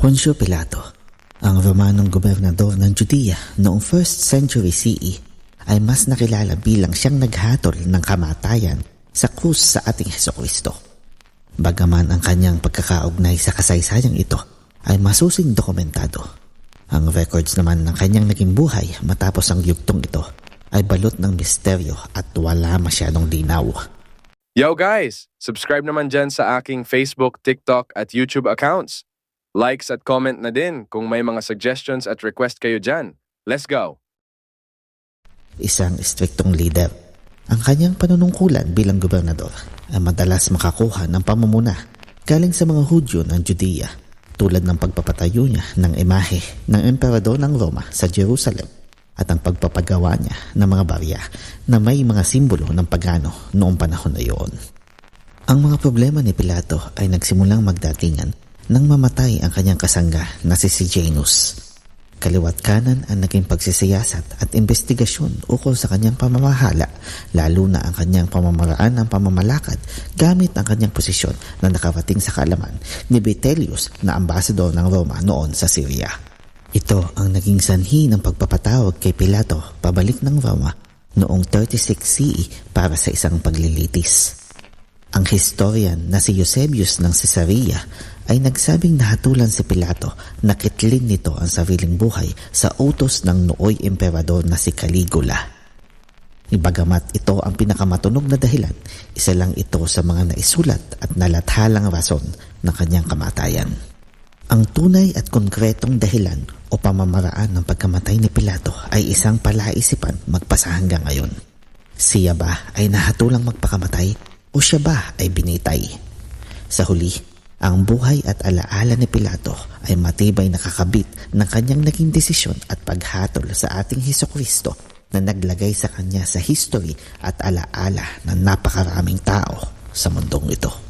Poncio Pilato, ang Romanong gobernador ng Judea noong 1st century CE ay mas nakilala bilang siyang naghatol ng kamatayan sa krus sa ating Heso Kristo. Bagaman ang kanyang pagkakaugnay sa kasaysayang ito ay masusing dokumentado. Ang records naman ng kanyang naging buhay matapos ang yugtong ito ay balot ng misteryo at wala masyadong linaw. Yo guys! Subscribe naman dyan sa aking Facebook, TikTok at YouTube accounts. Likes at comment na din kung may mga suggestions at request kayo dyan. Let's go! isang istriktong leader. Ang kanyang panunungkulan bilang gobernador ay madalas makakuha ng pamumuna galing sa mga Hudyo ng Judea tulad ng pagpapatayo niya ng imahe ng emperador ng Roma sa Jerusalem at ang pagpapagawa niya ng mga barya na may mga simbolo ng pagano noong panahon na iyon. Ang mga problema ni Pilato ay nagsimulang magdatingan nang mamatay ang kanyang kasangga na si Sejanus. Kaliwat kanan ang naging pagsisiyasat at investigasyon ukol sa kanyang pamamahala, lalo na ang kanyang pamamaraan ng pamamalakad gamit ang kanyang posisyon na nakarating sa kaalaman ni Vitellius na ambasador ng Roma noon sa Syria. Ito ang naging sanhi ng pagpapatawag kay Pilato pabalik ng Roma noong 36 CE para sa isang paglilitis. Ang historian na si Eusebius ng Caesarea ay nagsabing nahatulan si Pilato na kitlin nito ang sariling buhay sa utos ng nooy emperador na si Caligula. Ibagamat ito ang pinakamatunog na dahilan, isa lang ito sa mga naisulat at nalathalang rason ng kanyang kamatayan. Ang tunay at konkretong dahilan o pamamaraan ng pagkamatay ni Pilato ay isang palaisipan magpasa hanggang ngayon. Siya ba ay nahatulang magpakamatay o siya ba ay binitay? Sa huli, ang buhay at alaala ni Pilato ay matibay nakakabit ng kanyang naging desisyon at paghatol sa ating Heso Kristo na naglagay sa kanya sa history at alaala ng napakaraming tao sa mundong ito.